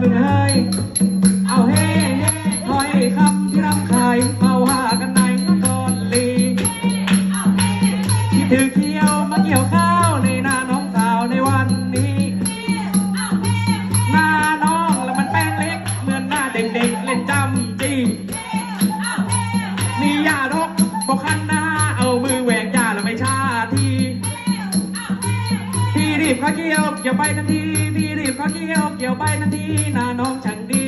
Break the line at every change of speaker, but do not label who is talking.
หนึ่งเฮ้ยเอาเฮ้เฮ้ถอยคำที่รำคายเมาหากันในตอนลีคิดถึงเที่ยวมาเกี่ยวข้าวในนาน้องสาวในวันนี้หน้าน้องแล้วมันแป้งเล็กเหมือนหน้าเด็กๆเล่นจำจีมียารกบอกคันนา รีบข้าเกี้ยวเกี่ยวใบันทีพี่รีบข้าเกี้ยวเกี่ยวใบันทีนาน้องช่างดี